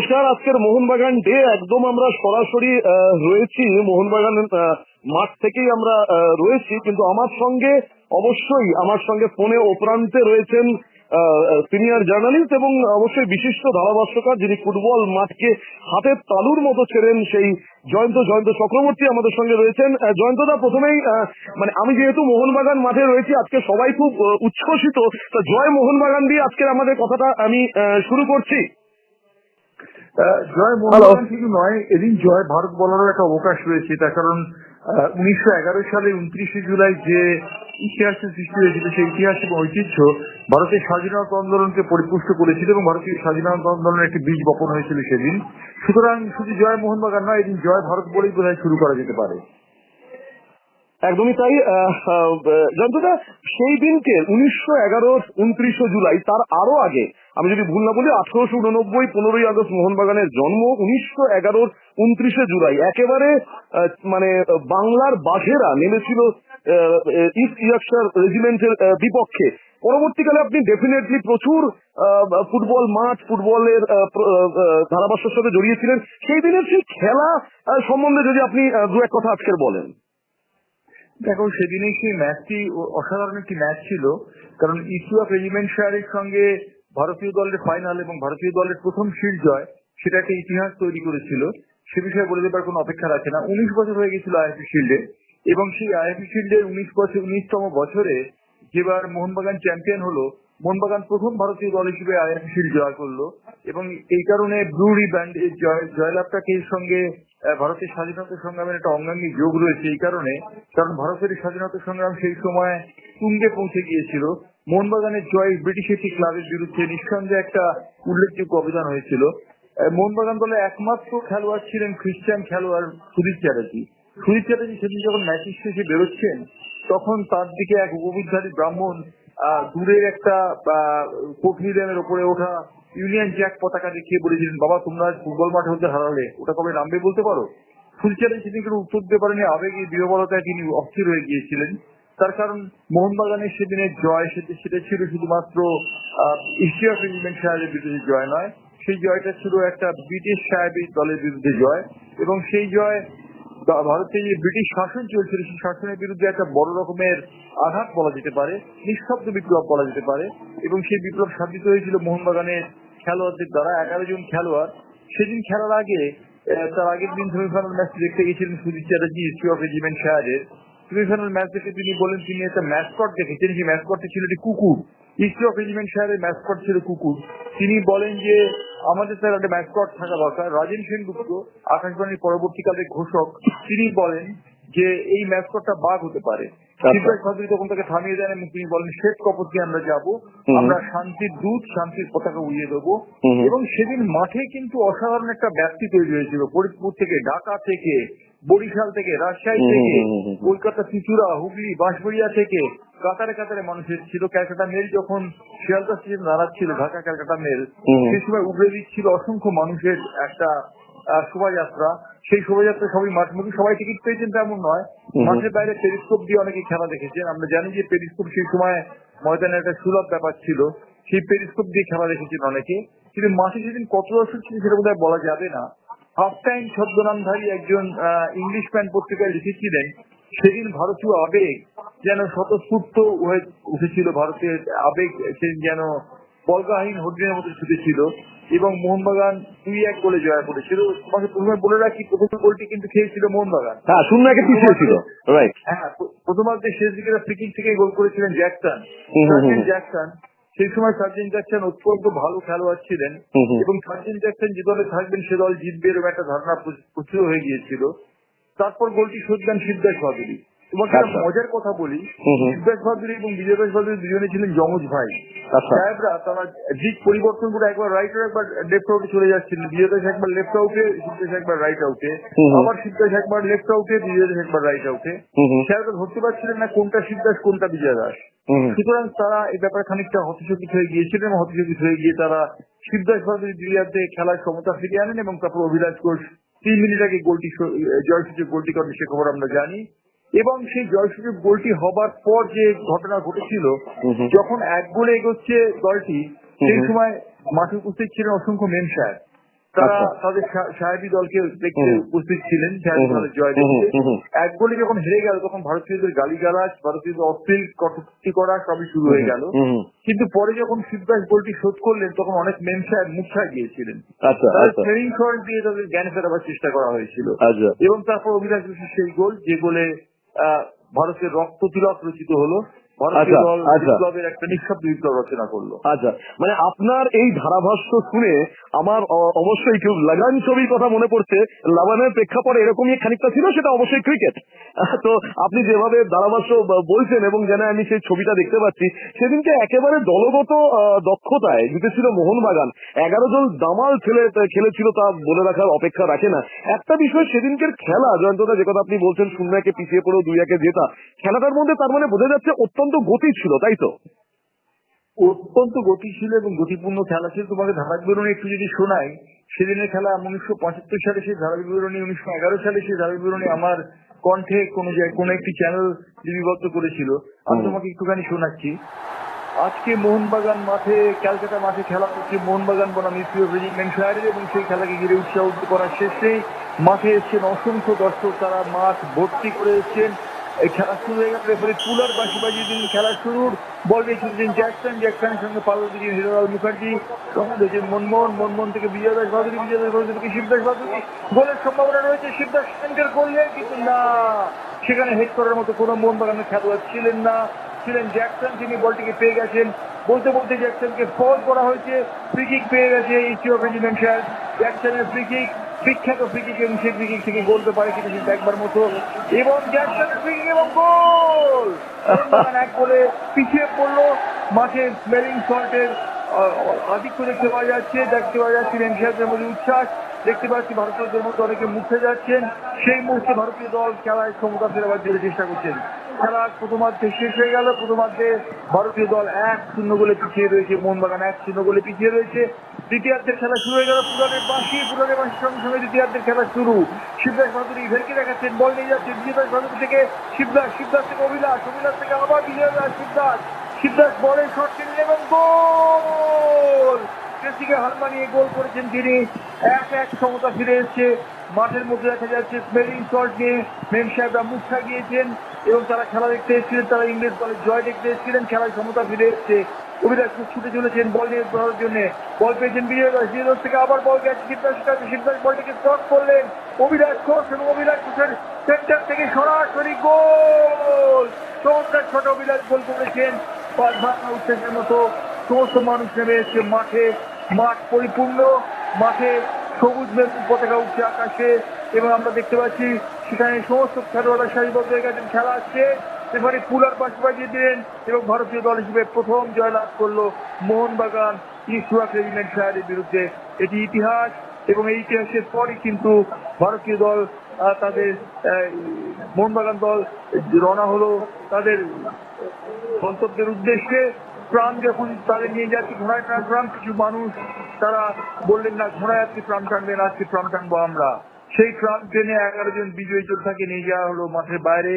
নমস্কার, আজকের মোহনবাগান ডে একদম আমরা সরাসরি রয়েছি। মোহনবাগান মাঠ থেকেই আমরা রয়েছি। কিন্তু আমার সঙ্গে অবশ্যই, আমার সঙ্গে ফোনে ওপ্রান্তে রয়েছেন সিনিয়র জার্নালিস্ট এবং অবশ্যই বিশিষ্ট ধারাভাষ্যকার যিনি ফুটবল মাঠকে হাতের তালুর মতো ছেড়েন সেই জয়ন্ত জয়ন্ত চক্রবর্তী আমাদের সঙ্গে রয়েছেন। জয়ন্তদা প্রথমেই মানে আমি যেহেতু মোহনবাগান মাঠে রয়েছি, আজকে সবাই খুব উচ্ছ্বসিত। জয় মোহনবাগান দিয়ে আজকের আমাদের কথাটা আমি শুরু করছি। জয় শুধু নয় এদিন জয় ভারত বলারও একটা অবকাশ রয়েছে তার কারণ উনিশশো এগারো সালের উনত্রিশে জুলাই যে ইতিহাসের সৃষ্টি হয়েছিল সেই ইতিহাস এবং ঐতিহ্য ভারতের স্বাধীনতা আন্দোলনকে পরিপুষ্ট করেছিল এবং ভারতীয় স্বাধীনতা আন্দোলনের একটি বীজ বপন হয়েছিল সেদিন। সুতরাং শুধু জয় মোহনবাগান নয় এদিন জয় ভারত বলেই বোধহয় শুরু করা যেতে পারে। একদমই তাই জয়ন্তদা সেই দিনকে উনিশশো এগারোর উনত্রিশে জুলাই, তার আরও আগে, আমি যদি ভুল না বলি, আঠারোশো উননব্বই, পনেরোই আগস্ট মোহনবাগানের জন্ম, উনিশশো এগারোর উনত্রিশে জুলাই, একেবারে মানে বাংলার বাঘেরা নেমেছিল ইস্ট ইয়র্কশায়ার রেজিমেন্টের বিপক্ষে। পরবর্তীকালে আপনি ডেফিনেটলি প্রচুর ফুটবল মাঠ, ফুটবলের ধারাভাষ্যের সাথে জড়িয়েছিলেন সেই দিনের সেই খেলা সম্বন্ধে যদি আপনি দু এক কথা আজকের বলেন। দেখো সেদিনে সেই ম্যাচটি অসাধারণ একটি ম্যাচ ছিল। কারণ ইস্টুয়াক রেজিমেন্ট শায়ারের সঙ্গে ভারতীয় দলের ফাইনাল এবং ভারতীয় দলের প্রথম শিল্ড জয় সেটা একটা ইতিহাস তৈরি করেছিল। সে বিষয়ে বলে দেবার কোনো অপেক্ষা রাখে না। উনিশ বছর হয়ে গেছিল আইএফএ শিল্ডে এবং সেই আইএফএ শিল্ডের উনিশ বছর, উনিশতম বছরে যেবার মোহনবাগান চ্যাম্পিয়ন হলো, মোহনবাগান প্রথম ভারতীয় দল হিসেবে আইএফএ শিল্ড জয় করল এবং এই কারণে ব্লু রিব্যান্ড এই জয় জয়লাভটাকে সঙ্গে ভারতের স্বাধীনতা সংগ্রামের একটা অঙ্গাঙ্গী যোগ রয়েছে এই কারণে, কারণ ভারতের স্বাধীনতা সংগ্রাম সেই সময় তুঙ্গে পৌঁছে গিয়েছিল। মোহনবাগানের জয় ব্রিটিশ একটি ক্লাবের বিরুদ্ধে নিঃসন্দেহে একটা উল্লেখযোগ্য অবদান হয়েছিল। মোহনবাগান দলে একমাত্র খেলোয়াড় ছিলেন খ্রিস্টান খেলোয়াড় সুদীপ চ্যাটার্জি। সুদীপ চ্যাটার্জি সেদিন যখন ম্যাচ শেষে বেরোচ্ছেন, তখন তার দিকে এক উপবিধারী ব্রাহ্মণ দূরের একটা কোটমিলিয়ানের উপরে ওঠা ইউনিয়ন জ্যাক পতাকা দেখিয়ে বলেছিলেন, বাবা, তোমরা ফুটবল মাঠে হতে হারালে, ওটা কবে নামবে বলতে পারো? ফুলচারের কোনো উত্তর দিতে পারেনি, আবেগে বীরবলতায় তিনি অস্থির হয়ে গিয়েছিলেন। তার কারণ মোহনবাগানের সেদিনের জয় সেটা সেটা ছিল শুধুমাত্র এশিয়া রেজিমেন্ট সাহেবের বিরুদ্ধে জয় নয়। সেই জয়টা ছিল একটা ব্রিটিশ সাহেবের দলের বিরুদ্ধে জয় এবং সেই জয় ভারতে যে ব্রিটিশ শাসন চলছিল, সেই শাসনের বিরুদ্ধে একটা বড় রকমের আঘাত বলা যেতে পারে, নিঃশব্দ বিপ্লব বলা যেতে পারে, এবং সেই বিপ্লব সাধিত হয়েছিল মোহনবাগানের খেলোয়াড়দের দ্বারা। এগারো জন খেলোয়াড়, সেদিন খেলার আগে তার আগের দিন সেমিফাইনাল ম্যাচ দেখতে গেছিলেন Sujit Chatterjee history of regiment শায়ারের semifinal match দেখে তিনি বলেন, তিনি একটা ম্যাসকট দেখেছেন, সেই ম্যাসকটটি ছিল একটি কুকুর। হিস্ট্রি অফ রেজিমেন্ট শায়ারের ম্যাসকট ছিল কুকুর। তিনি বলেন যে আমাদের স্যার একটা ম্যাসকট থাকা দরকার। রাজেন সেনগুপ্ত আকাশবাণীর পরবর্তীকালে ঘোষক তিনি বলেন যে এই ম্যাসকটটা বাঘ হতে পারে। আচ্ছা। শিবরাজ চৌধুরী তখন তাকে থামিয়ে দেন এবং তিনি বলেন শ্বেত কপট দিয়ে আমরা যাব। আমরা শান্তির দূত শান্তির পতাকা উড়িয়ে দেবো। এবং সেদিন মাঠে কিন্তু অসাধারণ একটা ব্যাপ্তি তৈরি হয়েছিল। ফরিদপুর থেকে ঢাকা থেকে বরিশাল থেকে রাজশাহী থেকে। কলকাতা চুচুড়া হুগলি বাঁশবড়িয়া থেকে কাতারে কাতারে মানুষ এসেছিল। ক্যালকাটা মেল যখন শিয়ালদা স্টেশন দাঁড়াচ্ছিল ঢাকা ক্যালকাটা মেল। সেই সময় উগড়ে দিচ্ছিল অসংখ্য মানুষের একটা শোভাযাত্রা। সেই শোভাযাত্রা সবাই মাঠমুখী সবাই টিকিট পেয়েছেন তেমন নয়। মাঠের বাইরে পেরিস্কোপ দিয়ে অনেকে খেলা দেখেছেন। আমরা জানি যে পেরিস্কোপ সেই সময় ময়দানে একটা সুলভ ব্যাপার ছিল। সেই পেরিস্কোপ দিয়ে খেলা দেখেছেন অনেকে। কিন্তু মাঠে সেদিন কত দর্শক ছিল সেটা বোধহয় বলা যাবে না। হাফ টাইম ছদ্মনামধারী একজন ইংলিশ ম্যান পত্রিকায় লিখেছিলেন সেদিন ভারতীয় আবেগ যেন স্বতঃস্ফূর্ত হয়ে উঠেছিল ভারতের আবেগ সেদিন যেন বলগাহীন হরিণের মতো ছুটেছিল এবং মোহনবাগান দুই এক গোলে জয় করেছিল। তোমাকে প্রথমে বলে রাখি প্রথম গোলটি কিন্তু খেয়েছিল মোহনবাগান। হ্যাঁ শূন্য একে পিছিয়ে ছিল রাইট হ্যাঁ প্র- প্রথমার্ধে শেষ দিকে ফ্রিকিং থেকে গোল করেছিলেন জ্যাকসন। জ্যাকসন সেই সময় সার্জেন জ্যাকসন অত্যন্ত ভালো খেলোয়াড় ছিলেন। এবং সার্জেন জ্যাকসন যে দলে থাকবেন সে দল জিতবে এরকম একটা ধারণা প্রচুর হয়ে গিয়েছিল তারপর গোলটি শোধ দেন সিদ্ধার্থ ভাদুরী তোমাকে আচ্ছা। মজার কথা বলি। সিদ্ধার্থ ভাদুরী এবং বিজয় দাস ভাদুরী দুজনে ছিলেন যমজ ভাই আচ্ছা সাহেবরা তারা দিক পরিবর্তন করে একবার রাইট একবার লেফট আউটে চলে যাচ্ছিলেন বিজয় দাস একবার লেফট আউটে সিদ্ধার্থ একবার রাইট আউটে। আবার সিদ্ধার্থ একবার লেফট আউটে বিজয় দাস একবার রাইট আউটে হুম। ধরতে পারছিলেন না কোনটা সিদ্ধাস কোনটা বিজয় দাস। সুতরাং তারা এই ব্যাপারে খানিকটা হতচকিত হয়ে গিয়েছিলেন এবং হতচকিত হয়ে গিয়ে তারা শিবদাস ভারতীয় দুইয়াতে খেলার সমতা ফিরিয়ে আনেন এবং তারপর অভিলাষ ঘোষ তিন মিনিট আগে গোলটি জয়সূচক গোলটি করেন সে খবর আমরা জানি এবং সেই জয়সূচক গোলটি হবার পর যে ঘটনা ঘটেছিল। যখন এক গোলে এগোচ্ছে দলটি সেই। সময় মাঠে উপস্থিত ছিলেন অসংখ্য মেম সাহেব তারা আচ্ছা। তাদের সাহেবী দলকে দেখতে উপস্থিত ছিলেন জয় দেখতে। এক গোলে যখন হেরে গেল তখন ভারতীয়দের গালিগালাজ ভারতীয়দের অশ্লীল কটূক্তি করা সবই শুরু হয়ে গেল। কিন্তু পরে যখন শিবদাস গোলটি শোধ করলেন তখন অনেক মেম সাহেব মুখা গিয়েছিলেন ট্রেনিং শট দিয়ে তাদের জ্ঞান ফেরাবার চেষ্টা করা হয়েছিল। আচ্ছা। এবং তারপর অভিলাষ সেই গোল যে গোলে ভারতের রক্ত তিলক রচিত হলো আচ্ছা, আচ্ছা। আচ্ছা মানে আপনার এই ধারাভাষ্য শুনে আমার অবশ্যই কেউ লাগান ছবির কথা মনে পড়ছে লাগানের প্রেক্ষাপটে এরকমই খানিকটা ছিল সেটা অবশ্যই ক্রিকেট তো আপনি যেভাবে ধারাভাষ্য বলছেন এবং যেন আমি সেই ছবিটা দেখতে পাচ্ছি সেদিনকে একেবারে দলগত দক্ষতায় জিতেছিল মোহনবাগান। এগারো জন দামাল ছেলে খেলেছিল তা বলে রাখার অপেক্ষা রাখে না। একটা বিষয় সেদিনকের খেলা জয়ন্তদা যে কথা আপনি বলছেন শূন্য একে পিছিয়ে পড়েও দুই একে জেতা খেলাটার মধ্যে তার মানে বোঝা যাচ্ছে অত্যন্ত গতি ছিল তাই তো? অত্যন্ত গতিশীল এবং গতিপূর্ণ খেলা ছিল। তোমাকে ধারাক বিবরণী একটু যদি শোনাই সেদিনের খেলা উনিশশো পঁচাত্তর সালে সেই ধারাক বিবরণী উনিশশো এগারো সালে সেই ধারাক বিবরণী আমার কণ্ঠে কোন কোন একটি চ্যানেল লিপিবদ্ধ করেছিল। আমি তোমাকে একটুখানি শোনাচ্ছি। আজকে মোহনবাগান মাঠে ক্যালকাটা মাঠে খেলা হচ্ছে মোহনবাগান বনাম ইসিও রেজিমেন্ট শহরের এবং সেই খেলাকে ঘিরে উৎসাহ করার শেষে মাঠে এসছেন অসংখ্য দর্শক। তারা মাঠ ভর্তি করে এসছেন। খেলা শুরু হয়ে গেল রেফারি পুলার বাঁশি বাজিয়ে দিন খেলা শুরুর। বল দিয়ে শুনছেন জ্যাকসন, জ্যাকসনের সঙ্গে পাল্লা দিয়েছেন হিরোলাল মুখার্জি সঙ্গে দিয়েছেন মনমোহন মনমোহন থেকে বিজয় দাস বাদুরি বিজয় দাস বাদুরি থেকে শিবদাস বাদুরি গোলের সম্ভাবনা রয়েছে, শিবদাস সেন্টার করলেন, কিন্তু না। সেখানে হেড করার মতো কোনো মোহনবাগানের খেলোয়াড় ছিলেন না। ছিলেন জ্যাকসন, তিনি বলটিকে পেয়ে গেছেন। বলতে বলতে জ্যাকসনকে ফল করা হয়েছে ফ্রি পেয়ে গেছে ইস্টিও রেজিমেন্টাল জ্যাকসনের ফ্রি কিক বিখ্যাত ফ্রি কিক এবং সেই ফ্রি কিক থেকে বলতে পারে কিন্তু একবার মতো। এবং জ্যাকসনের ফ্রি কিক এবং গোল! এক গোলে পিছিয়ে পড়ল। মাঠে স্মেলিং সল্টের আধিক্য দেখতে পাওয়া যাচ্ছে, দেখতে পাওয়া যাচ্ছে এনসিআরদের মধ্যে উচ্ছ্বাস। দেখতে পাচ্ছি ভারতীয়দের মধ্যে অনেকে মুখে যাচ্ছেন। সেই মুহূর্তে ভারতীয় দল খেলায় ক্ষমতা ফেরাবার জন্য চেষ্টা করছেন। খেলা প্রথমার্ধে শেষ হয়ে গেল প্রথমার্ধে ভারতীয় দল এক শূন্য গোলে পিছিয়ে রয়েছে, মোহনবাগান এক শূন্য গোলে পিছিয়ে রয়েছে। দ্বিতীয়ার্ধের খেলা শুরু হয়ে গেল পুরানের বাসি পুরানের বাসির সঙ্গে সঙ্গে দ্বিতীয়ার্ধের খেলা শুরু। শিবদাস ভাদুরী ভেলকে দেখাচ্ছেন, বল নিয়ে যাচ্ছে বিজয়দাস ভাদুরী থেকে শিবদাস শিবদাস থেকে অভিলাষ অভিলাষ থেকে আবার বিজয় দাস, শিবদাস। শিবদাস বলের শট কিনলেন এবং গোল! চেসিকে হার মানিয়ে গোল করেছেন তিনি। এক এক সমতা ফিরে এসছে মাঠের মধ্যে দেখা যাচ্ছে স্মেলিং শট নিয়ে মেম সাহেবরা মুখ গিয়েছেন এবং তারা খেলা দেখতে এসেছিলেন, তারা ইংরেজ দলের জয় দেখতে এসেছিলেন, খেলায় ক্ষমতা ফিরে এসছে। খুব ছুটে চলেছেন বল নিয়ে ধরার জন্য। বল পেয়েছেন বিজয় দাস বিজয় দাস থেকে আবার বল গেছে শিবদাসের কাছে, শিবদাস বলটিকে স্টক করলেন। অভিলাষ ঘোষ এবং অভিলাষ ঘোষের সেন্টার থেকে সরাসরি গোল! চমৎকার ছোট অভিলাষ গোল করেছেন। পাঁচ ভাঙা মতো সমস্ত মানুষ নেমে এসছে মাঠে। মাঠ পরিপূর্ণ, মাঠে সবুজ পতাকা উঠছে আকাশে এবং আমরা দেখতে পাচ্ছি সেখানে সমস্ত খেলোয়াড়রা সারিবদ্ধ হয়ে গেছেন, খেলা আসছে। এবারে পুলার পাশ বাজিয়ে দিলেন এবং ভারতীয় দল হিসেবে প্রথম জয়লাভ করল মোহনবাগান ইস্টুয়াক রেজিমেন্ট শায়ারের বিরুদ্ধে। এটি ইতিহাস এবং এই ইতিহাসের পরই কিন্তু ভারতীয় দল তাদের মোহনবাগান দল রওনা হলো তাদের গন্তব্যের উদ্দেশ্যে। প্রাণ যখন তাদের নিয়ে যাচ্ছে ঘোড়ায় টান প্রাণ কিছু মানুষ, তারা বললেন, না ঘোড়ায় আজকে প্রাণ টানবেন আজকে প্রাণ টানবো আমরা। সেই প্রাণ ট্রেনে এগারো জন বিজয়ী যোদ্ধাকে নিয়ে যাওয়া হলো মাঠের বাইরে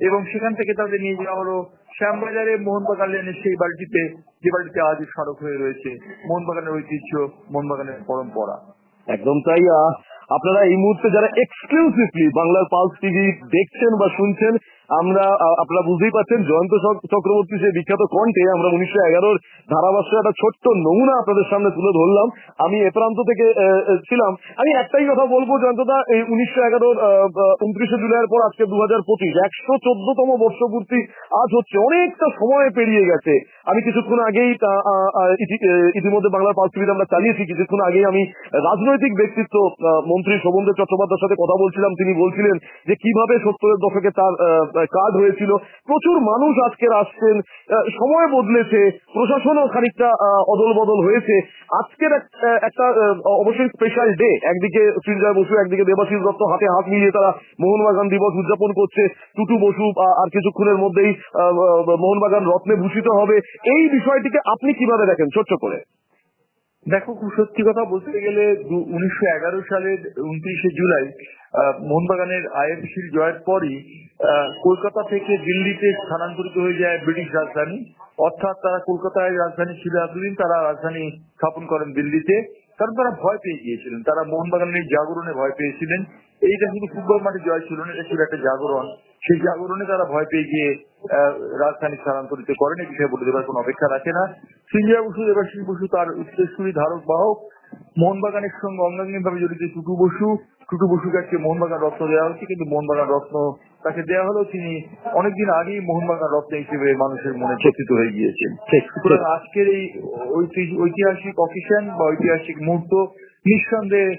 এবং সেখান থেকে তাদের নিয়ে যাওয়া হলো শ্যামবাজারে মোহনবাগান লেনের সেই বাড়িটিতে যে বাড়িতে আজ স্মারক হয়ে রয়েছে, মোহনবাগানের ঐতিহ্য, মোহনবাগানের পরম্পরা। একদম তাই আপনারা এই মুহূর্তে যারা এক্সক্লুসিভলি বাংলার পালস টিভি দেখছেন বা শুনছেন আমরা আপনারা বুঝতেই পারছেন, জয়ন্ত চক- চক্রবর্তী সে বিখ্যাত কণ্ঠে আমরা উনিশশো এগারোর ধারাভাষ্যের একটা ছোট্ট নমুনা আপনাদের সামনে তুলে ধরলাম। আমি এ প্রান্ত থেকে ছিলাম। আমি একটাই কথা বলব, জয়ন্তদা, এই উনিশশো এগারোর উনত্রিশে জুলাইয়ের পর আজকে দু হাজার পঁচিশ, একশো চোদ্দতম বর্ষপূর্তি আজ হচ্ছে, অনেকটা সময় পেরিয়ে গেছে। আমি কিছুক্ষণ আগেই ইতিমধ্যে বাংলার টিভিতে আমরা চালিয়েছি, কিছুক্ষণ আগেই আমি রাজনৈতিক ব্যক্তিত্ব মন্ত্রী শোভনদেব চট্টোপাধ্যায়ের সাথে কথা বলছিলাম, তিনি বলছিলেন যে কীভাবে সত্তরের দশকে তার কার্ড হয়েছিল। প্রচুর মানুষ আজকের আসছেন। সময় বদলেছে। প্রশাসনও খানিকটা অদল বদল হয়েছে। আজকের একটা অবশ্যই স্পেশাল ডে একদিকে সৃঞ্জয় বসু, একদিকে দেবাশিস দত্ত হাতে হাত মিলিয়ে তারা মোহনবাগান দিবস উদযাপন করছে। টুটু বসু আর কিছুক্ষণের মধ্যেই মোহনবাগান রত্নে ভূষিত হবে। এই বিষয়টিকে আপনি কীভাবে দেখেন? ছোট্ট করে। দেখো, খুব সত্যি কথা বলতে গেলে উনিশশো এগারো সালের উনত্রিশে জুলাই মোহনবাগানের আইএফসির জয়ের পরই কলকাতা থেকে দিল্লিতে স্থানান্তরিত হয়ে যায় ব্রিটিশ রাজধানী। অর্থাৎ তারা কলকাতায় রাজধানী ছিল এতদিন, তারা রাজধানী স্থাপন করেন দিল্লিতে। কারণ তারা ভয় পেয়ে গিয়েছিলেন, তারা মোহনবাগানের জাগরণে ভয় পেয়েছিলেন। এইটা শুধু ফুটবল মাঠে জয় ছিল না, এটা ছিল একটা জাগরণ। সেই জাগরণে তারা ভয় পেয়ে গিয়ে রাজধানী স্থানান্তরিত করেন এই বিষয়ে বলে দেবার কোনো অপেক্ষা রাখে না। সিঞ্জয়া বসু, দেবাশিস বসু তার উত্তরসূরি ধারক বাহক। মোহনবাগানের সঙ্গে অঙ্গাঙ্গিক ভাবে জড়িত টুটু বসু টুটু বসুকে আজকে মোহনবাগান রত্ন দেওয়া হচ্ছে কিন্তু মোহনবাগান রত্ন তাকে দেওয়া হলেও তিনি অনেকদিন আগেই মোহনবাগান রত্ন হিসেবে মানুষের মনে চর্চিত হয়ে গিয়েছেন। সুতরাং আজকের এই ঐতি- ঐতিহাসিক অকেশন বা ঐতিহাসিক মুহূর্ত নিঃসন্দেহে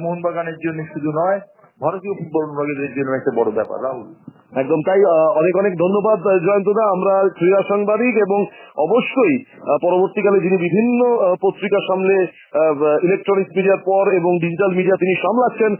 মোহনবাগানের জন্য শুধু নয় ভারতীয় ফুটবল অনুরাগীদের জন্য একটা বড় ব্যাপার রাহুল। একদম। তাই অনেক অনেক ধন্যবাদ জয়ন্তদা। আমরা ক্রীড়া সাংবাদিক এবং অবশ্যই পরবর্তীকালে যিনি বিভিন্ন আহ, পত্রিকা সামলে ইলেকট্রনিক্স মিডিয়ার পর এবং ডিজিটাল মিডিয়া তিনি সামলাচ্ছেন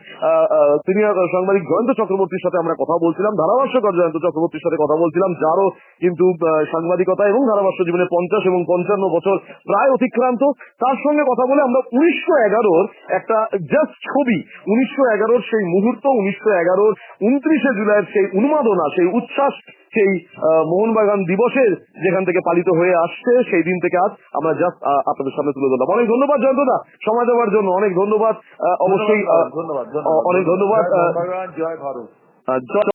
তিনি সাংবাদিক জয়ন্ত চক্রবর্তীর সাথে আমরা কথা বলছিলাম ধারাভাষ্যকর জয়ন্ত চক্রবর্তীর সাথে কথা বলছিলাম যারও কিন্তু সাংবাদিকতা এবং ধারাভাষ্য জীবনে পঞ্চাশ এবং পঞ্চান্ন বছর প্রায় অতিক্রান্ত। তার সঙ্গে কথা বলে আমরা উনিশশো এগারোর একটা জাস্ট ছবি উনিশশো এগারোর সেই মুহূর্ত উনিশশো এগারোর উনত্রিশে জুলাইয়ের সেই উন্মাদনা সেই উচ্ছ্বাস সেই মোহনবাগান দিবসের যেখান থেকে পালিত হয়ে আসছে সেই দিন থেকে আজ আমরা জাস্ট আপনাদের সামনে তুলে ধরলাম। অনেক ধন্যবাদ জয়ন্তদা। সময় দেওয়ার জন্য অনেক ধন্যবাদ অবশ্যই ধন্যবাদ অনেক ধন্যবাদ জয় ভারত।